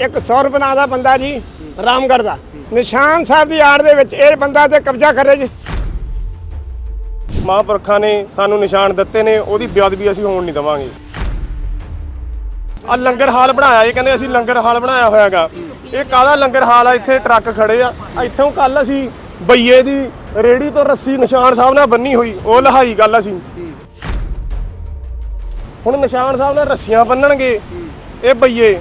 ਇੱਕ 100 ਰੁਪਏ ਦਾ ਬੰਦਾ ਜੀ, ਰਾਮਗੜ੍ਹ ਦਾ। ਨਿਸ਼ਾਨ ਸਾਹਿਬ ਦੀ ਆੜ ਦੇ ਵਿੱਚ ਇਹ ਬੰਦਾ ਤੇ ਕਬਜ਼ਾ ਕਰ ਰਿਹਾ ਜੀ। ਮਹਾਂਪੁਰਖਾਂ ਨੇ ਸਾਨੂੰ ਨਿਸ਼ਾਨ ਦਿੱਤੇ ਨੇ, ਉਹਦੀ ਬੇਅਦਬੀ ਅਸੀਂ ਹੋਣ ਨਹੀਂ ਦਵਾਂਗੇ। ਆ ਲੰਗਰ ਹਾਲ ਬਣਾਇਆ, ਇਹ ਕਹਿੰਦੇ ਅਸੀਂ ਲੰਗਰ ਹਾਲ ਬਣਾਇਆ ਹੋਇਆਗਾ। ਇਹ ਕਾਹਦਾ ਲੰਗਰ ਹਾਲ ਆ? ਇੱਥੇ ਟਰੱਕ ਖੜੇ ਆ। ਇੱਥੋਂ ਕੱਲ ਅਸੀਂ ਬਈਏ ਦੀ ਰੇੜੀ ਤੋਂ ਰੱਸੀ ਨਿਸ਼ਾਨ ਸਾਹਿਬ ਨਾਲ ਬੰਨੀ ਹੋਈ, ਉਹ ਲਹਾਈ ਗੱਲ ਅਸੀਂ। ਹੁਣ ਨਿਸ਼ਾਨ ਸਾਹਿਬ ਨਾਲ ਰੱਸੀਆਂ ਬੰਨਣਗੇ, ਇਹ ਬਈਏ।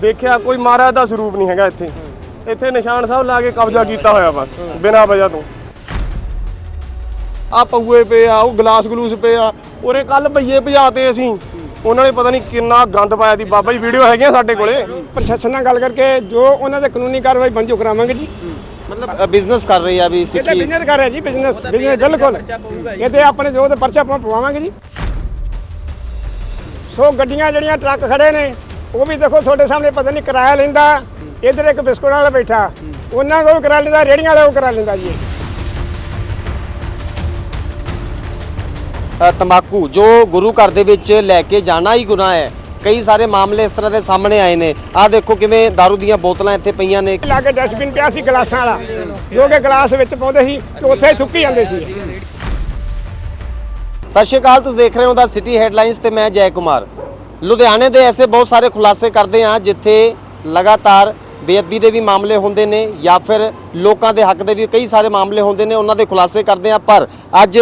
ਦੇਖਿਆ ਕੋਈ ਮਹਾਰਾਜ ਦਾ ਸਰੂਪ ਨਹੀਂ ਹੈਗਾ ਇੱਥੇ। ਇੱਥੇ ਨਿਸ਼ਾਨ ਸਾਹਿਬ ਲਾ ਕੇ ਕਬਜ਼ਾ ਕੀਤਾ ਹੋਇਆ ਬਸ ਬਿਨਾਂ ਵਜ੍ਹਾ ਤੋਂ। ਆ ਪਊਏ ਪਏ ਆ ਉਹ ਗਲਾਸ ਗਲੂਸ ਪਏ ਆ। ਉਰੇ ਕੱਲ ਬਈਏ ਭਜਾਤੇ ਅਸੀਂ। ਉਹਨਾਂ ਨੇ ਪਤਾ ਨਹੀਂ ਕਿੰਨਾ ਗੰਦ ਪਾਇਆ ਦੀ ਬਾਬਾ ਜੀ ਵੀਡੀਓ ਹੈਗੀਆਂ ਸਾਡੇ ਕੋਲੇ? ਪ੍ਰਸ਼ਾਸਨ ਨਾਲ ਗੱਲ ਕਰਕੇ ਜੋ ਉਹਨਾਂ ਦੇ ਕਾਨੂੰਨੀ ਕਾਰਵਾਈ ਬੰਜੋ ਕਰਾਵਾਂਗੇ ਜੀ। ਮਤਲਬ ਬਿਜ਼ਨਸ ਕਰ ਰਹੀ ਆ ਵੀ ਇਹ ਤਾਂ ਸਿੱਖੀ ਬਿਜ਼ਨਸ ਕਰ ਰਿਹਾ ਜੀ ਬਿਜ਼ਨਸ ਬਿਜ਼ਨਸ ਬਿਲਕੁਲ। ਇਹ ਤੇ ਆਪਣੇ ਜੋ ਤੇ ਪਰਚਾ ਪਵਾਵਾਂਗੇ ਜੀ। ਸੋ ਗੱਡੀਆਂ ਜਿਹੜੀਆਂ ਟਰੱਕ ਖੜੇ ਨੇ ਉਹ ਵੀ ਦੇਖੋ ਤੁਹਾਡੇ ਸਾਹਮਣੇ ਪਤਾ ਨਹੀਂ ਕਿਰਾਇਆ ਲੈਂਦਾ ਇਧਰ ਇੱਕ ਬਿਸਕੁਟ ਵਾਲਾ ਬੈਠਾ। ਉਹਨਾਂ ਕੋਲ ਕਰਾ ਲੈਂਦਾ ਰੇੜੀਆਂ ਵਾਲਾ ਉਹ ਕਰਾ ਲੈਂਦਾ ਜੀ ਤੰਬਾਕੂ ਜੋ ਗੁਰੂ ਘਰ ਦੇ ਵਿੱਚ ਲੈ ਕੇ ਜਾਣਾ ਹੀ ਗੁਨਾਹ ਹੈ ਕਈ ਸਾਰੇ ਮਾਮਲੇ ਇਸ ਤਰ੍ਹਾਂ ਦੇ ਸਾਹਮਣੇ ਆਏ ਨੇ। ਆ ਦੇਖੋ ਕਿਵੇਂ दारू ਦੀਆਂ ਬੋਤਲਾਂ ਇੱਥੇ ਪਈਆਂ ਨੇ। ਲਾਗੇ ਡਸਟਬਿਨ ਪਿਆ ਸੀ ਗਲਾਸਾਂ ਵਾਲਾ ਜੋ ਕਿ ਗਲਾਸ ਵਿੱਚ ਪਾਉਂਦੇ ਸੀ ਤੇ ਉੱਥੇ ਥੁੱਕੀ ਜਾਂਦੇ ਸੀ। ਸਤਿ ਸ਼੍ਰੀ ਅਕਾਲ ਤੁਸੀਂ ਦੇਖ ਰਹੇ ਹੋ ਦਾ ਸਿਟੀ ਹੈਡਲਾਈਨਸ ਤੇ ਮੈਂ ਜੈ ਕੁਮਾਰ। ਲੁਧਿਆਣੇ ਦੇ ਐਸੇ ਬਹੁਤ ਸਾਰੇ ਖੁਲਾਸੇ ਕਰਦੇ ਹਾਂ ਜਿੱਥੇ ਲਗਾਤਾਰ ਬੇਅਦਬੀ ਦੇ ਵੀ ਮਾਮਲੇ ਹੁੰਦੇ ਨੇ ਜਾਂ ਫਿਰ ਲੋਕਾਂ ਦੇ ਹੱਕ ਦੇ ਵੀ ਕਈ ਸਾਰੇ ਮਾਮਲੇ ਹੁੰਦੇ ਨੇ, ਉਹਨਾਂ ਦੇ ਖੁਲਾਸੇ ਕਰਦੇ ਹਾਂ। ਪਰ ਅੱਜ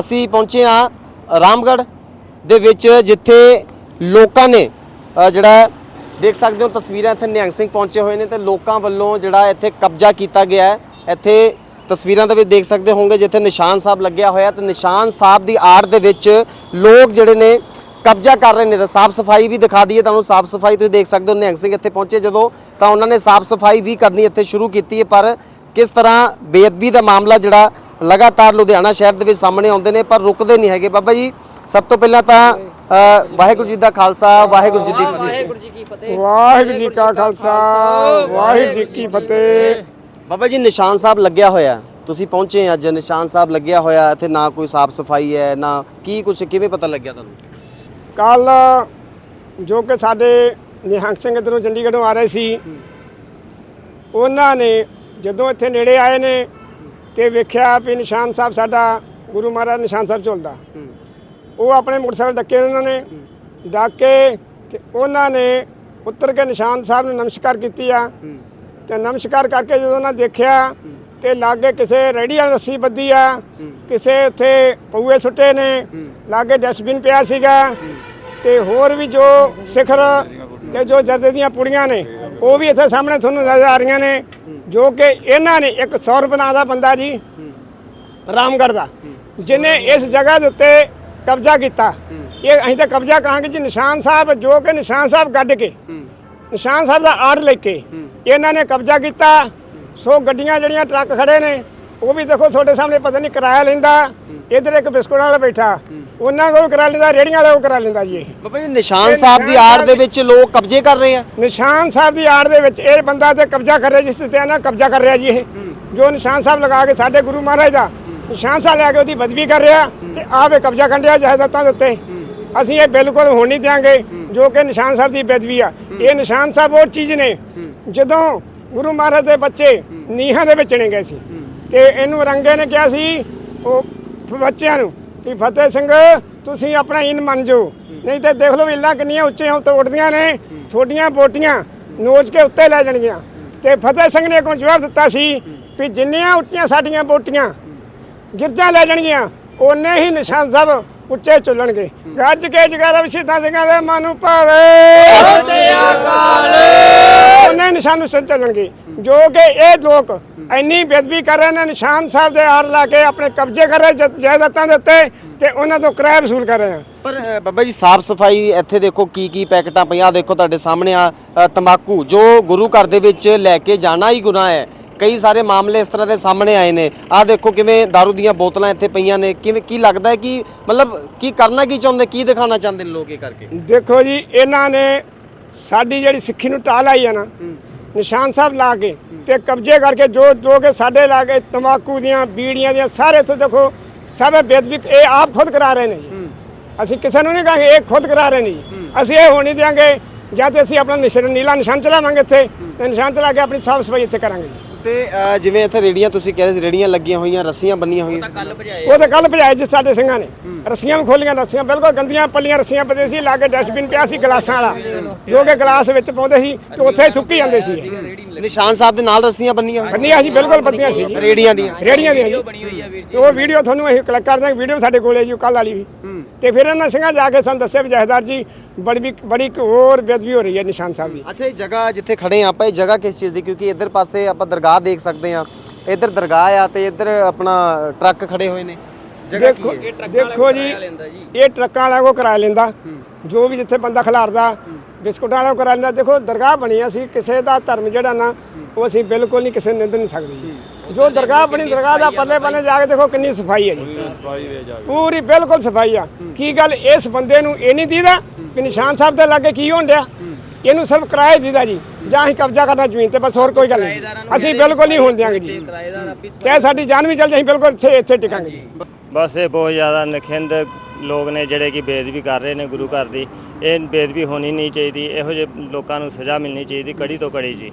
ਅਸੀਂ ਪਹੁੰਚੇ ਹਾਂ ਰਾਮਗੜ੍ਹ ਦੇ ਵਿੱਚ, ਜਿੱਥੇ ਲੋਕਾਂ ਨੇ ਜਿਹੜਾ ਦੇਖ ਸਕਦੇ ਹੋ ਤਸਵੀਰਾਂ ਇੱਥੇ ਨਿਹੰਗ ਸਿੰਘ ਪਹੁੰਚੇ ਹੋਏ ਨੇ ਤੇ ਲੋਕਾਂ ਵੱਲੋਂ ਜਿਹੜਾ ਇੱਥੇ ਕਬਜ਼ਾ ਕੀਤਾ ਗਿਆ ਹੈ। ਇੱਥੇ ਤਸਵੀਰਾਂ ਦੇ ਵਿੱਚ ਦੇਖ ਸਕਦੇ ਹੋਵੋਗੇ ਜਿੱਥੇ ਨਿਸ਼ਾਨ ਸਾਹਿਬ ਲੱਗਿਆ ਹੋਇਆ ਤੇ ਨਿਸ਼ਾਨ ਸਾਹਿਬ ਦੀ ਆੜ ਦੇ ਵਿੱਚ ਲੋਕ ਜਿਹੜੇ ਨੇ ਕਬਜ਼ਾ ਕਰ ਰਹੇ ਨੇ ਤਾਂ ਸਾਫ਼ ਸਫ਼ਾਈ ਵੀ ਦਿਖਾ ਦਈਏ ਤੁਹਾਨੂੰ ਸਾਫ਼ ਸਫ਼ਾਈ ਤੁਸੀਂ ਦੇਖ ਸਕਦੇ ਹੋ ਨਿਹੰਗ ਸਿੰਘ ਇੱਥੇ ਪਹੁੰਚੇ ਜਦੋਂ ਤਾਂ ਉਹਨਾਂ ਨੇ ਸਾਫ਼ ਸਫ਼ਾਈ ਵੀ ਕਰਨੀ ਇੱਥੇ ਸ਼ੁਰੂ ਕੀਤੀ ਹੈ ਪਰ ਕਿਸ ਤਰ੍ਹਾਂ ਬੇਅਦਬੀ ਦਾ ਮਾਮਲਾ ਜਿਹੜਾ ਲਗਾਤਾਰ ਲੁਧਿਆਣਾ ਸ਼ਹਿਰ ਦੇ ਵਿੱਚ ਸਾਹਮਣੇ ਆਉਂਦੇ ਨੇ ਪਰ ਰੁਕਦੇ ਨਹੀਂ ਹੈਗੇ। ਬਾਬਾ ਜੀ ਸਭ ਤੋਂ ਪਹਿਲਾਂ ਤਾਂ ਵਾਹਿਗੁਰੂ ਜੀ ਦਾ ਖਾਲਸਾ ਵਾਹਿਗੁਰੂ ਜੀ ਦੀ ਫਤਿਹ। ਵਾਹਿਗੁਰੂ ਜੀ ਕੀ ਫਤਿਹ। ਵਾਹਿਗੁਰੂ ਜੀ ਕਾ ਖਾਲਸਾ ਵਾਹਿਗੁਰੂ ਜੀ ਕੀ ਫਤਿਹ। ਬਾਬਾ ਜੀ ਨਿਸ਼ਾਨ ਸਾਹਿਬ ਲੱਗਿਆ ਹੋਇਆ। ਤੁਸੀਂ ਪਹੁੰਚੇ ਅੱਜ ਨਿਸ਼ਾਨ ਸਾਹਿਬ ਲੱਗਿਆ ਹੋਇਆ। ਇੱਥੇ ਨਾ ਕੋਈ ਸਾਫ਼ ਸਫ਼ਾਈ ਹੈ ਨਾ ਕੀ ਕੁਝ ਕਿਵੇਂ ਪਤਾ ਲੱਗਿਆ ਤੁਹਾਨੂੰ? ਕੱਲ ਜੋ ਕਿ ਸਾਡੇ ਨਿਹੰਗ ਸਿੰਘ ਇੱਧਰੋਂ ਚੰਡੀਗੜ੍ਹੋਂ ਆ ਰਹੇ ਸੀ, ਉਹਨਾਂ ਨੇ ਜਦੋਂ ਇੱਥੇ ਨੇੜੇ ਆਏ ਨੇ ਤੇ ਵੇਖਿਆ ਵੀ ਨਿਸ਼ਾਨ ਸਾਹਿਬ ਸਾਡਾ ਗੁਰੂ ਮਹਾਰਾਜ ਨਿਸ਼ਾਨ ਸਾਹਿਬ ਝੁਲਦਾ। ਉਹ ਆਪਣੇ ਮੋਟਰਸਾਈਕਲ ਡੱਕੇ ਉਹਨਾਂ ਨੇ, ਡੱਕ ਕੇ ਤੇ ਉਹਨਾਂ ਨੇ ਉੱਤਰ ਕੇ ਨਿਸ਼ਾਨ ਸਾਹਿਬ ਨੂੰ ਨਮਸਕਾਰ ਕੀਤੀ ਆ। ਤੇ ਨਮਸਕਾਰ ਕਰਕੇ ਜਦੋਂ ਉਹਨਾਂ ਦੇਖਿਆ ਤੇ ਲਾਗੇ ਕਿਸੇ ਵਾਲੀ ਰੱਸੀ ਬੱਧੀ ਆ ਕਿਸੇ ਉੱਥੇ ਪਊਏ ਸੁੱਟੇ ਨੇ ਲਾਗੇ ਡਸਟਬਿਨ ਪਿਆ ਸੀਗਾ। ਤੇ ਹੋਰ ਵੀ ਜੋ ਸਿਖਰ ਤੇ ਜੋ ਜਰਦੇ ਦੀਆਂ ਪੁੜੀਆਂ ਨੇ ਉਹ ਵੀ ਇੱਥੇ ਸਾਹਮਣੇ ਤੁਹਾਨੂੰ ਨਜ਼ਰ ਆ ਰਹੀਆਂ ਨੇ ਜੋ ਕਿ ਇਹਨਾਂ ਨੇ ਇੱਕ 100 ਰੁਪਏ ਦਾ ਬੰਦਾ ਜੀ ਰਾਮਗੜ੍ਹ ਦਾ ਜਿਨੇ ਇਸ ਜਗ੍ਹਾ ਦੇ ਉੱਤੇ ਕਬਜ਼ਾ ਕੀਤਾ। ਇਹ ਅਸੀਂ ਤਾਂ ਕਬਜ਼ਾ ਕਹਾਂਗੇ ਜੀ ਨਿਸ਼ਾਨ ਸਾਹਿਬ ਜੋ ਕਿ ਨਿਸ਼ਾਨ ਸਾਹਿਬ ਕੱਢ ਕੇ ਨਿਸ਼ਾਨ ਸਾਹਿਬ ਦਾ ਆਰਡਰ ਲੈ ਕੇ ਇਹਨਾਂ ਨੇ ਕਬਜ਼ਾ ਕੀਤਾ। ਸੋ ਗੱਡੀਆਂ ਜਿਹੜੀਆਂ ਟਰੱਕ ਖੜੇ ਨੇ ਉਹ ਵੀ ਦੇਖੋ ਤੁਹਾਡੇ ਸਾਹਮਣੇ ਪਤਾ ਨਹੀਂ ਕਿਰਾਇਆ ਲੈਂਦਾ ਇਧਰ ਇੱਕ ਬਿਸਕੁਟ ਵਾਲਾ ਬੈਠਾ ਉਹਨਾਂ ਕੋਲ ਕਰਾ ਲੈਂਦਾ ਰੇੜੀਆਂ ਵਾਲਾ ਉਹ ਕਰਾ ਲੈਂਦਾ ਜੀ ਬਾਬਾ ਜੀ ਨਿਸ਼ਾਨ ਸਾਹਿਬ ਦੀ ਆੜ ਦੇ ਵਿੱਚ ਲੋਕ ਕਬਜ਼ੇ ਕਰ ਰਹੇ ਆ। ਨਿਸ਼ਾਨ ਸਾਹਿਬ ਦੀ ਆੜ ਦੇ ਵਿੱਚ ਇਹ ਬੰਦਾ ਤੇ ਕਬਜ਼ਾ ਕਰ ਰਿਹਾ ਜਿਸ ਤੇ ਨਾ ਕਬਜ਼ਾ ਕਰ ਰਿਹਾ ਜੀ ਇਹ। ਜੋ ਨਿਸ਼ਾਨ ਸਾਹਿਬ ਲਗਾ ਕੇ ਸਾਡੇ ਗੁਰੂ ਮਹਾਰਾਜ ਦਾ ਨਿਸ਼ਾਨ ਸਾਹਿਬ ਲਿਆ ਕੇ ਉਹਦੀ ਬਦਬੀ ਕਰ ਰਿਹਾ ਤੇ ਆਵੇ ਕਬਜ਼ਾ ਕੰਡਿਆ ਜਾਇਦਾਦਾਂ ਦੇ ਉੱਤੇ। ਅਸੀਂ ਇਹ ਬਿਲਕੁਲ ਹੋਣ ਨਹੀਂ ਦਿਆਂਗੇ ਜੋ ਕਿ ਨਿਸ਼ਾਨ ਸਾਹਿਬ ਦੀ ਬਦਬੀ ਆ। ਇਹ ਨਿਸ਼ਾਨ ਸਾਹਿਬ ਉਹ ਚੀਜ਼ ਨੇ। ਜਦੋਂ ਗੁਰੂ ਮਹਾਰਾਜ ਦੇ ਬੱਚੇ ਨੀਹਾਂ ਦੇ ਵਿੱਚ ਚਣੇ ਗਏ ਸੀ। ਤੇ ਇਹਨੂੰ ਰੰਗੇ ਨੇ ਕਿਹਾ ਸੀ ਉਹ ਬੱਚਿਆਂ ਨੂੰ ਕਿ ਫਤਿਹ ਸਿੰਘ ਤੁਸੀਂ ਆਪਣਾ ਇਨ ਮੰਨ ਜਾਓ। ਨਹੀਂ ਤੇ ਦੇਖ ਲਓ ਇੱਲਾਂ ਕਿੰਨੀਆਂ ਉੱਚੀਆਂ ਤੋੜਦੀਆਂ ਨੇ ਥੋਡੀਆਂ ਬੋਟੀਆਂ ਨੋਚ ਕੇ ਉੱਤੇ ਲੈ ਜਾਣਗੀਆਂ। ਤੇ ਫਤਿਹ ਸਿੰਘ ਨੇ ਕੋਈ ਜਵਾਬ ਦਿੱਤਾ ਸੀ ਵੀ ਜਿੰਨੀਆਂ ਉੱਚੀਆਂ ਸਾਡੀਆਂ ਬੋਟੀਆਂ ਗਿਰਜਾਂ ਲੈ ਜਾਣਗੀਆਂ ਓਨੇ ਹੀ ਨਿਸ਼ਾਨ ਸਾਹਿਬ ਉੱਚੇ ਚੱਲਣਗੇ ਗੱਜ ਕੇ ਜਗਾਰਾ ਵਿਸ਼ੇਤਾਂ ਸਿੰਘਾਂ ਦੇ ਮਨ ਨੂੰ ਭਾਵੇ। ਉਹਨੇ ਨਿਸ਼ਾਨ ਨੂੰ ਚੱਲਣਗੇ। ਜੋ ਕਿ ਇਹ ਲੋਕ ਇੰਨੀ ਬੇਦਬੀ ਕਰ ਰਹੇ ਨੇ ਨਿਸ਼ਾਨ ਸਾਹਿਬ ਦੇ ਆੜ ਲਾ ਕੇ ਆਪਣੇ ਕਬਜ਼ੇ ਕਰ ਰਹੇ ਜਾਇਦਾਦਾਂ ਦੇ ਉੱਤੇ ਤੇ ਉਹਨਾਂ ਤੋਂ ਕਿਰਾਇਆ ਵਸੂਲ ਕਰ ਰਹੇ ਆ। ਪਰ ਬਾਬਾ ਜੀ ਸਾਫ਼ ਸਫ਼ਾਈ ਇੱਥੇ ਦੇਖੋ ਕੀ ਕੀ ਪੈਕਟਾਂ ਪਈਆਂ ਦੇਖੋ ਤੁਹਾਡੇ ਸਾਹਮਣੇ ਆ ਤੰਬਾਕੂ। ਜੋ ਗੁਰੂ ਘਰ ਦੇ ਵਿੱਚ ਲੈ ਕੇ ਜਾਣਾ ਹੀ ਗੁਨਾਹ ਹੈ ਕਈ ਸਾਰੇ ਮਾਮਲੇ ਇਸ ਤਰ੍ਹਾਂ ਦੇ ਸਾਹਮਣੇ ਆਏ ਨੇ। ਆ ਦੇਖੋ ਕਿਵੇਂ दारू ਦੀਆਂ ਬੋਤਲਾਂ ਇੱਥੇ ਪਈਆਂ ਨੇ। ਕਿਵੇਂ ਕੀ ਲੱਗਦਾ ਹੈ ਕਿ ਮਤਲਬ ਕੀ ਕਰਨਾ ਕੀ ਚਾਹੁੰਦੇ ਕੀ ਦਿਖਾਉਣਾ ਚਾਹੁੰਦੇ ਨੇ ਲੋਕ ਇਹ ਕਰਕੇ? ਦੇਖੋ ਜੀ ਇਹਨਾਂ ਨੇ ਸਾਡੀ ਜਿਹੜੀ ਸਿੱਖੀ ਨੂੰ ਢਾਹ ਲਾਈ ਆ ਨਾ ਨਿਸ਼ਾਨ ਸਾਹਿਬ ਲਾ ਕੇ ਤੇ ਕਬਜ਼ੇ ਕਰਕੇ ਜੋ ਜੋ ਕਿ ਸਾਡੇ ਲਾਗੇ ਤੰਬਾਕੂ ਦੀਆਂ ਬੀੜੀਆਂ ਦੀਆਂ ਸਾਰੇ ਇੱਥੇ ਦੇਖੋ ਸਭ ਬੇਦਬੀ ਇਹ ਆਪ ਖੁਦ ਕਰਾ ਰਹੇ ਨੇ ਅਸੀਂ ਕਿਸੇ ਨੂੰ ਨਹੀਂ ਕਹਾਂਗੇ ਇਹ ਖੁਦ ਕਰਾ ਰਹੇ ਨੇ ਅਸੀਂ ਇਹ ਹੋਣੀ ਦਿਆਂਗੇ ਜਾਂ ਤੇ ਅਸੀਂ ਆਪਣਾ ਨਿਸ਼ਾਨ ਨੀਲਾ ਨਿਸ਼ਾਨ ਚਲਾਵਾਂਗੇ ਇੱਥੇ ਤੇ ਨਿਸ਼ਾਨ ਚਲਾ ਕੇ ਆਪਣੀ ਸਾਫ਼ ਸਫ਼ਾਈ ਇੱਥੇ ਕਰਾਂਗੇ ਤੇ ਅ, ਜਿਵੇਂ ਇੱਥੇ ਰੇੜੀਆਂ ਤੁਸੀਂ ਕਹਿ ਰਹੇ ਸੀ ਰੇੜੀਆਂ ਲੱਗੀਆਂ ਹੋਈਆਂ ਰੱਸੀਆਂ ਬੰਨੀਆਂ ਹੋਈਆਂ। ਉਹ ਤਾਂ ਕੱਲ ਭਜਾਏ ਜਿਸ ਸਾਡੇ ਸਿੰਘਾਂ ਨੇ। ਰੱਸੀਆਂ ਵੀ ਖੋਲੀਆਂ ਰੱਸੀਆਂ ਬਿਲਕੁਲ ਗੰਦੀਆਂ ਪੱਲੀਆਂ ਰੱਸੀਆਂ ਪਦੇ ਸੀ ਲਾਗੇ ਡਸਟਬਿਨ ਪਿਆ ਸੀ ਗਲਾਸਾਂ ਵਾਲਾ ਜੋ ਕਿ ਗਲਾਸ ਵਿੱਚ ਪਾਉਂਦੇ ਸੀ ਤੇ ਉੱਥੇ ਹੀ ਥੁੱਕੀ ਜਾਂਦੇ ਸੀ। ਨਿਸ਼ਾਨ ਸਾਹਿਬ ਦੇ ਨਾਲ ਰੱਸੀਆਂ ਬੰਨੀਆਂ ਹੋਈਆਂ। ਬੰਦੀਆਂ ਸੀ ਬਿਲਕੁਲ ਪੱਤੀਆਂ ਸੀ। ਜੀ ਰੇੜੀਆਂ ਦੀਆਂ। ਰੇੜੀਆਂ ਦੀਆਂ ਜੀ। ਤੇ ਉਹ ਵੀਡੀਓ ਤੁਹਾਨੂੰ ਅਸੀਂ ਕਲਿੱਕ ਕਰ ਦਾਂਗੇ ਵੀਡੀਓ ਸਾਡੇ ਕੋਲੇ ਜੀ ਕੱਲ ਵਾਲੀ ਵੀ। ਤੇ ਫਿਰ ਇਹਨਾਂ ਸਿੰਘਾਂ ਜਾ ਕੇ ਸਾਨੂੰ ਦੱਸਿਆ ਵੀ ਜਹੇਦਾਰ ਜੀ ਬੜੀ ਬੜੀ ਹੋਰ ਬੇਅਦਬੀ ਹੋ ਰਹੀ ਹੈ ਨਿਸ਼ਾਨ ਸਾਹਿਬ ਦੀ। ਅੱਛਾ, ਇਹ ਜਗ੍ਹਾ ਜਿੱਥੇ ਖੜੇ ਆ ਆਪਾਂ, ਇਹ ਜਗ੍ਹਾ ਕਿਸ ਚੀਜ਼ ਦੀ? ਕਿਉਂਕਿ ਇੱਧਰ ਪਾਸੇ ਆਪਾਂ ਦਰਗਾਹ ਦੇਖ ਸਕਦੇ ਆ ਇੱਧਰ ਦਰਗਾਹ ਆ ਤੇ ਇੱਧਰ ਆਪਣਾ ਟਰੱਕ ਖੜੇ ਹੋਏ ਨੇ। ਦੇਖੋ ਹੈ? ਦੇਖੋ ਜੀ ਇਹ ਟਰੱਕਾਂ ਵਾਲਾ ਕੋ ਕਿਰਾਇਆ ਲੈਂਦਾ। ਜੋ ਵੀ ਜਿੱਥੇ ਬੰਦਾ ਖਿਲਾਰਦਾ ਬਿਸਕੁਟਾਂ ਵਾਲਾ ਕੋ ਕਿਰਾਇਆ ਲੈਂਦਾ। ਦੇਖੋ ਦਰਗਾਹ ਬਣੀ ਆ, ਅਸੀਂ ਕਿਸੇ ਦਾ ਧਰਮ ਜਿਹੜਾ ਨਾ ਉਹ ਅਸੀਂ ਬਿਲਕੁਲ ਨਹੀਂ ਕਿਸੇ ਨੂੰ ਨਿੰਦ ਨਹੀਂ ਸਕਦੇ ਜੀ। ਜੋ ਦਰਗਾਹ ਬਣੀ ਦਰਗਾਹ ਦਾ ਪੱਲੇ ਪੱਲੇ ਜਾ ਕੇ ਦੇਖੋ ਕਿੰਨੀ ਸਫ਼ਾਈ ਹੈ ਜੀ। ਪੂਰੀ ਬਿਲਕੁਲ ਸਫ਼ਾਈ ਆ। ਕੀ ਗੱਲ ਇਸ ਬੰਦੇ ਨੂੰ ਇਹ ਨਹੀਂ ਦੀਦਾ ਕਿ ਨਿਸ਼ਾਨ ਸਾਹਿਬ ਦੇ ਲਾਗੇ ਕੀ ਹੋਣ ਡਿਆ? ਇਹਨੂੰ ਸਿਰਫ ਕਿਰਾਏ ਦੀਦਾ ਜੀ। ਜਾਂ ਅਸੀਂ ਕਬਜ਼ਾ ਕਰਨਾ ਜ਼ਮੀਨ ਤੇ ਬਸ ਹੋਰ ਕੋਈ ਗੱਲ ਨਹੀਂ। ਅਸੀਂ ਬਿਲਕੁਲ ਨਹੀਂ ਹੋਣ ਦਿਆਂਗੇ ਜੀ। ਚਾਹੇ ਸਾਡੀ ਜਾਨ ਵੀ ਚਲ ਜਾਏ ਅਸੀਂ ਬਿਲਕੁਲ ਇੱਥੇ ਇੱਥੇ ਟਿਕਾਂਗੇ ਜੀ। ਬਸ ਇਹ ਬਹੁਤ ਜ਼ਿਆਦਾ ਨਖਿੰਦ ਲੋਕ ਨੇ ਜਿਹੜੇ ਕਿ ਬੇਦਬੀ ਕਰ ਰਹੇ ਨੇ ਗੁਰੂ ਘਰ ਦੀ। ਇਹ ਬੇਦਬੀ ਹੋਣੀ ਨਹੀਂ ਚਾਹੀਦੀ, ਇਹੋ ਜਿਹੇ ਲੋਕਾਂ ਨੂੰ ਸਜ਼ਾ ਮਿਲਣੀ ਚਾਹੀਦੀ ਕੜੀ ਤੋਂ ਕੜੀ ਜੀ।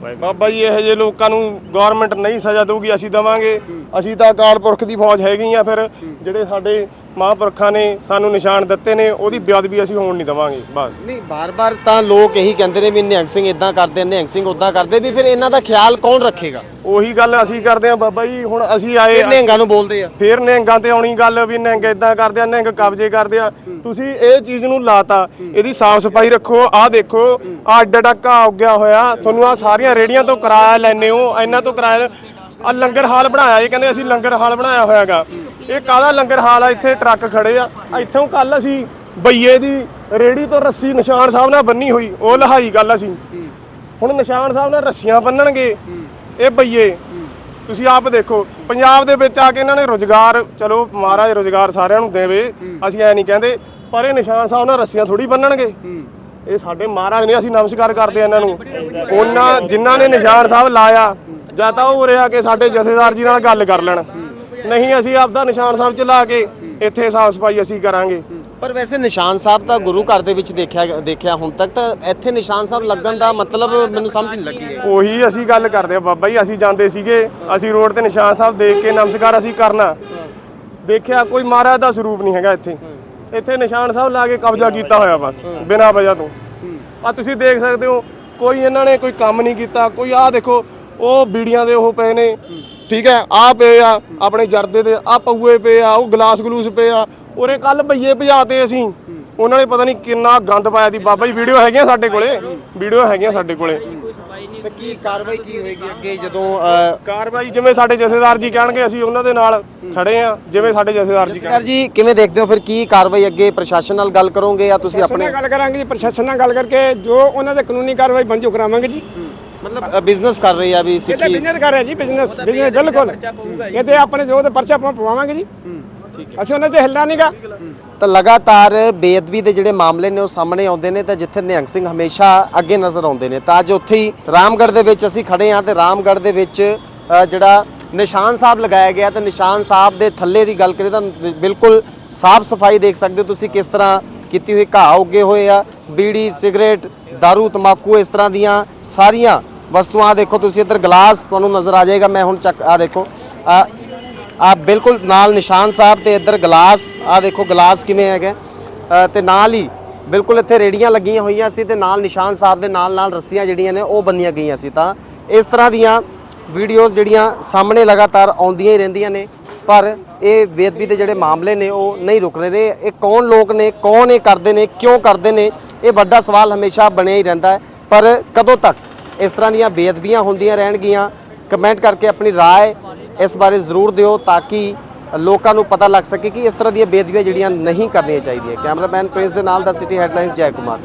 ਵਾਹਿਗੁਰੂ। ਬਾਬਾ ਜੀ, ਇਹੋ ਜਿਹੇ ਲੋਕਾਂ ਨੂੰ ਗਵਰਨਮੈਂਟ ਨਹੀਂ ਸਜ਼ਾ ਦੇਊਗੀ, ਅਸੀਂ ਦੇਵਾਂਗੇ। ਅਸੀਂ ਤਾਂ ਅਕਾਲ ਪੁਰਖ ਦੀ ਫੌਜ ਹੈਗੀ ਆ ਫਿਰ, ਜਿਹੜੇ ਸਾਡੇ ਮਹਾਂਪੁਰਖਾਂ ਨੇ ਸਾਨੂੰ ਨਿਸ਼ਾਨ ਦਿੱਤੇ ਨੇ ਉਹਦੀ ਬੇਅਦਬੀ ਅਸੀਂ ਹੋਣ ਨਹੀਂ ਦਵਾਂਗੇ ਬਸ। ਨਹੀਂ ਬਾਰ-ਬਾਰ ਤਾਂ ਲੋਕ ਇਹੀ ਕਹਿੰਦੇ ਨੇ ਵੀ ਨਿਹੰਗ ਸਿੰਘ ਇਦਾਂ ਕਰਦੇ ਨਿਹੰਗ ਸਿੰਘ ਉਦਾਂ ਕਰਦੇ ਵੀ ਫਿਰ ਇਹਨਾਂ ਦਾ ਖਿਆਲ ਕੌਣ ਰੱਖੇਗਾ? ਉਹੀ ਗੱਲ ਅਸੀਂ ਕਰਦੇ ਆ ਬਾਬਾ ਜੀ ਹੁਣ ਅਸੀਂ ਆਏ ਇਹ ਨਿਹੰਗਾਂ ਨੂੰ ਬੋਲਦੇ ਆ। ਫੇਰ ਨਿਹੰਗਾਂ ਤੇ ਆਉਣੀ ਗੱਲ ਵੀ ਨਿਹੰਗ ਇਦਾਂ ਕਰਦੇ ਆ ਨਿਹੰਗ ਕਬਜ਼ੇ ਕਰਦੇ ਆ। ਤੁਸੀਂ ਇਹ ਚੀਜ਼ ਨੂੰ ਲਾਤਾ ਇਹਦੀ ਸਾਫ਼ ਸਫ਼ਾਈ ਰੱਖੋ ਆਹ ਦੇਖੋ ਆਹ ਅੱਡ ਘਾਹ ਉੱਗਿਆ ਹੋਇਆ ਤੁਹਾਨੂੰ ਆ ਸਾਰੀਆਂ ਰੇੜੀਆਂ ਤੋਂ ਕਿਰਾਇਆ ਲੈਨੇ ਹੋ ਇਹਨਾਂ ਤੋਂ ਕਿਰਾਇਆ ਆ ਲੰਗਰ ਹਾਲ ਬਣਾਇਆ ਇਹ ਕਹਿੰਦੇ ਅਸੀਂ ਲੰਗਰ ਹਾਲ ਬਣਾਇਆ ਹੋਇਆਗਾ। ਇਹ ਕਾਹਦਾ ਲੰਗਰ ਹਾਲ ਆ? ਇੱਥੇ ਟਰੱਕ ਖੜੇ ਆ। ਇੱਥੋਂ ਕੱਲ ਅਸੀਂ ਬਈਏ ਦੀ ਰੇੜੀ ਤੋਂ ਰੱਸੀ ਨਿਸ਼ਾਨ ਸਾਹਿਬ ਨਾਲ ਬੰਨੀ ਹੋਈ। ਉਹ ਲਹਾਈ ਗੱਲ ਅਸੀਂ ਹੁਣ ਨਿਸ਼ਾਨ ਸਾਹਿਬ ਨਾਲ ਰੱਸੀਆਂ ਬੰਨਣਗੇ। ਇਹ ਬਈਏ। ਤੁਸੀਂ ਆਪ ਦੇਖੋ, ਪੰਜਾਬ ਦੇ ਵਿੱਚ ਆ ਕੇ ਇਹਨਾਂ ਨੇ ਰੋਜ਼ਗਾਰ, ਚਲੋ ਮਹਾਰਾਜ ਰੋਜ਼ਗਾਰ ਸਾਰਿਆਂ ਨੂੰ ਦੇਵੇ, ਅਸੀਂ ਐ ਨਹੀਂ ਕਹਿੰਦੇ, ਪਰ ਇਹ ਨਿਸ਼ਾਨ ਸਾਹਿਬ ਨਾਲ ਰੱਸੀਆਂ ਥੋੜੀ ਬੰਨਣਗੇ। ਇਹ ਸਾਡੇ ਮਹਾਰਾਜ ਨੇ ਅਸੀਂ ਨਮਸਕਾਰ ਕਰਦੇ ਆ ਇਹਨਾਂ ਨੂੰ। ਉਹਨਾਂ ਜਿਨ੍ਹਾਂ ਨੇ ਨਿਸ਼ਾਨ ਸਾਹਿਬ ਲਾਇਆ, ਜਾਂ ਤਾਂ ਉਹ ਰਿਹਾ ਕਿ ਸਾਡੇ ਜਥੇਦਾਰ ਜੀ ਨਾਲ ਗੱਲ ਕਰ ਲੈਣ। ਨਹੀਂ ਅਸੀਂ ਆਪਦਾ ਨਿਸ਼ਾਨ ਸਾਹਿਬ ਚ ਲਾ ਕੇ ਇੱਥੇ ਸਾਫ਼ ਸਫ਼ਾਈ ਅਸੀਂ ਕਰਾਂਗੇ। ਪਰ ਵੈਸੇ ਨਿਸ਼ਾਨ ਸਾਹਿਬ ਤਾਂ ਗੁਰੂ ਘਰ ਦੇ ਵਿੱਚ ਦੇਖਿਆ ਦੇਖਿਆ ਹੁਣ ਤੱਕ ਤਾਂ ਇੱਥੇ ਨਿਸ਼ਾਨ ਸਾਹਿਬ ਲੱਗਣ ਦਾ ਮਤਲਬ ਮੈਨੂੰ ਸਮਝ ਨਹੀਂ ਲੱਗੀ ਹੈ ਉਹੀ ਅਸੀਂ ਗੱਲ ਕਰਦੇ ਆ ਬਾਬਾ ਜੀ ਅਸੀਂ ਜਾਂਦੇ ਸੀਗੇ ਅਸੀਂ ਰੋਡ ਤੇ ਨਿਸ਼ਾਨ ਸਾਹਿਬ ਦੇਖ ਕੇ ਨਮਸਕਾਰ ਅਸੀਂ ਕਰਨਾ। ਦੇਖਿਆ ਕੋਈ ਮਹਾਰਾਜ ਦਾ ਸਰੂਪ ਨਹੀਂ ਹੈਗਾ ਇੱਥੇ। ਇੱਥੇ ਨਿਸ਼ਾਨ ਸਾਹਿਬ ਲਾ ਕੇ ਕਬਜ਼ਾ ਕੀਤਾ ਹੋਇਆ ਬਸ ਬਿਨਾਂ ਵਜ੍ਹਾ ਤੋਂ। ਆ ਤੁਸੀਂ ਦੇਖ ਸਕਦੇ ਹੋ ਕੋਈ ਇਹਨਾਂ ਨੇ ਕੋਈ ਕੰਮ ਨਹੀਂ ਕੀਤਾ ਕੋਈ ਆਹ ਦੇਖੋ ਉਹ ਬੀੜੀਆਂ ਦੇ ਉਹ ਪਏ ਨੇ। ਠੀਕ ਹੈ ਆਹ ਪਏ ਆ ਆਪਣੇ ਜਰਦੇ ਦੇ ਆ ਪਊਏ ਪਏ ਆ ਉਹ ਗਲਾਸ ਗਲੂਸ ਪਏ ਆ। ਉਰੇ ਕੱਲ ਬਈਏ ਭਜਾਤੇ ਅਸੀਂ। ਉਹਨਾਂ ਨੇ ਪਤਾ ਨਹੀਂ ਕਿੰਨਾ ਗੰਦ ਪਾਇਆ ਦੀ ਬਾਬਾ ਜੀ ਵੀਡੀਓ ਹੈਗੀਆਂ ਸਾਡੇ ਕੋਲੇ? ਵੀਡੀਓ ਹੈਗੀਆਂ ਸਾਡੇ ਕੋਲੇ। ਤੇ ਕੀ ਕਾਰਵਾਈ ਕੀ ਹੋਏਗੀ ਅੱਗੇ ਜਦੋਂ ਕਾਰਵਾਈ ਜਿਵੇਂ ਸਾਡੇ ਜਥੇਦਾਰ ਜੀ ਕਹਿਣਗੇ ਅਸੀਂ ਉਹਨਾਂ ਦੇ ਨਾਲ ਖੜੇ ਆ ਜਿਵੇਂ ਸਾਡੇ ਜਥੇਦਾਰ ਜੀ ਜਥੇਦਾਰ ਜੀ ਕਿਵੇਂ ਦੇਖਦੇ ਹੋ ਫਿਰ ਕੀ ਕਾਰਵਾਈ ਅੱਗੇ ਪ੍ਰਸ਼ਾਸਨ ਨਾਲ ਗੱਲ ਕਰੋਗੇ ਜਾਂ ਤੁਸੀਂ ਆਪਣੇ ਗੱਲ ਕਰਾਂਗੇ ਜੀ ਪ੍ਰਸ਼ਾਸਨ ਨਾਲ ਗੱਲ ਕਰਕੇ ਜੋ ਉਹਨਾਂ ਦੇ ਕਾਨੂੰਨੀ ਕਾਰਵਾਈ ਬਣਜੂ ਕਰਾਵਾਂਗੇ ਜੀ। ਮਤਲਬ ਬਿਜ਼ਨਸ ਕਰ ਰਹੇ ਆ ਵੀ ਇਹ ਤਾਂ ਸਿੱਖੀ ਬਿਜ਼ਨਸ ਕਰ ਰਿਹਾ ਜੀ ਬਿਜ਼ਨਸ ਬਿਜ਼ਨਸ ਬਿਲਕੁਲ। ਇਹ ਤੇ ਆਪਣੇ ਜੋ ਤੇ ਪਰਚਾ ਆਪਾਂ ਪਵਾਵਾਂਗੇ ਜੀ। ਅਸੀਂ ਉਹਨਾਂ 'ਚ ਹਿੱਲਣਾ ਨਹੀਂਗਾ ਤਾਂ ਲਗਾਤਾਰ ਬੇਅਦਬੀ ਦੇ ਜਿਹੜੇ ਮਾਮਲੇ ਨੇ ਉਹ ਸਾਹਮਣੇ ਆਉਂਦੇ ਨੇ ਤਾਂ ਜਿੱਥੇ ਨਿਹੰਗ ਸਿੰਘ ਹਮੇਸ਼ਾ ਅੱਗੇ ਨਜ਼ਰ ਆਉਂਦੇ ਨੇ ਤਾਂ ਅੱਜ ਉੱਥੇ ਹੀ ਰਾਮਗੜ੍ਹ ਦੇ ਵਿੱਚ ਅਸੀਂ ਖੜੇ ਹਾਂ ਤੇ ਰਾਮਗੜ੍ਹ ਦੇ ਵਿੱਚ ਅ, ਜਿਹੜਾ ਨਿਸ਼ਾਨ ਸਾਹਿਬ ਲਗਾਇਆ ਗਿਆ ਤੇ ਨਿਸ਼ਾਨ ਸਾਹਿਬ ਦੇ ਥੱਲੇ ਦੀ ਗੱਲ ਕਰੀਏ ਤਾਂ ਬਿਲਕੁਲ ਸਾਫ਼ ਸਫ਼ਾਈ ਦੇਖ ਸਕਦੇ ਹੋ ਤੁਸੀਂ ਕਿਸ ਤਰ੍ਹਾਂ ਕੀਤੀ ਹੋਈ ਘਾਹ ਉੱਗੇ ਹੋਏ ਆ ਬੀੜੀ ਸਿਗਰਟ दारू ਤਮਾਕੂ ਇਸ ਤਰ੍ਹਾਂ ਦੀਆਂ ਸਾਰੀਆਂ ਵਸਤੂਆਂ ਦੇਖੋ ਤੁਸੀਂ ਇੱਧਰ ਗਲਾਸ ਤੁਹਾਨੂੰ ਨਜ਼ਰ ਆ ਜਾਏਗਾ ਮੈਂ ਹੁਣ ਚੱਕ ਆ ਦੇਖੋ ਆ ਆ ਬਿਲਕੁਲ ਨਾਲ ਨਿਸ਼ਾਨ ਸਾਹਿਬ ਤੇ ਇੱਧਰ ਗਲਾਸ ਆ ਦੇਖੋ ਗਲਾਸ ਕਿਵੇਂ ਹੈਗਾ। ਅ, ਤੇ ਨਾਲ ਹੀ ਬਿਲਕੁਲ ਇੱਥੇ ਰੇੜੀਆਂ ਲੱਗੀਆਂ ਹੋਈਆਂ ਸੀ ਤੇ ਨਾਲ ਨਿਸ਼ਾਨ ਸਾਹਿਬ ਦੇ ਨਾਲ ਨਾਲ ਰੱਸੀਆਂ ਜਿਹੜੀਆਂ ਨੇ ਉਹ ਬੰਨੀਆਂ ਗਈਆਂ ਸੀ। ਤਾਂ ਇਸ ਤਰ੍ਹਾਂ ਦੀਆਂ ਵੀਡੀਓਜ਼ ਜਿਹੜੀਆਂ ਸਾਹਮਣੇ ਲਗਾਤਾਰ ਆਉਂਦੀਆਂ ਹੀ ਰਹਿੰਦੀਆਂ ਨੇ ਪਰ ਇਹ ਬੇਅਦਬੀ ਦੇ ਜਿਹੜੇ ਮਾਮਲੇ ਨੇ ਉਹ ਨਹੀਂ ਰੁਕ ਰਹੇ। ਇਹ ਕੌਣ ਲੋਕ ਨੇ ਕੌਣ ਇਹ ਕਰਦੇ ਨੇ ਕਿਉਂ ਕਰਦੇ ਨੇ ਇਹ ਵੱਡਾ ਸਵਾਲ ਹਮੇਸ਼ਾ ਬਣਿਆ ਹੀ ਰਹਿੰਦਾ ਹੈ। ਪਰ ਕਦੋਂ ਤੱਕ ਇਸ ਤਰ੍ਹਾਂ ਦੀਆਂ ਬੇਅਦਬੀਆਂ ਹੁੰਦੀਆਂ ਰਹਿਣਗੀਆਂ ਕਮੈਂਟ ਕਰਕੇ ਆਪਣੀ رائے ਇਸ ਬਾਰੇ ਜ਼ਰੂਰ ਦਿਓ ਤਾਂ ਕਿ ਲੋਕਾਂ ਨੂੰ ਪਤਾ ਲੱਗ ਸਕੇ ਕਿ ਇਸ ਤਰ੍ਹਾਂ ਦੀਆਂ ਬੇਅਦਬੀਆਂ ਜਿਹੜੀਆਂ ਨਹੀਂ ਕਰਨੀਆਂ ਚਾਹੀਦੀਆਂ ਕੈਮਰਾਮੈਨ ਪ੍ਰਿੰਸ ਦੇ ਨਾਲ ਦਾ ਸਿਟੀ ਹੈਡਲਾਈਨਸ ਜੈ ਕੁਮਾਰ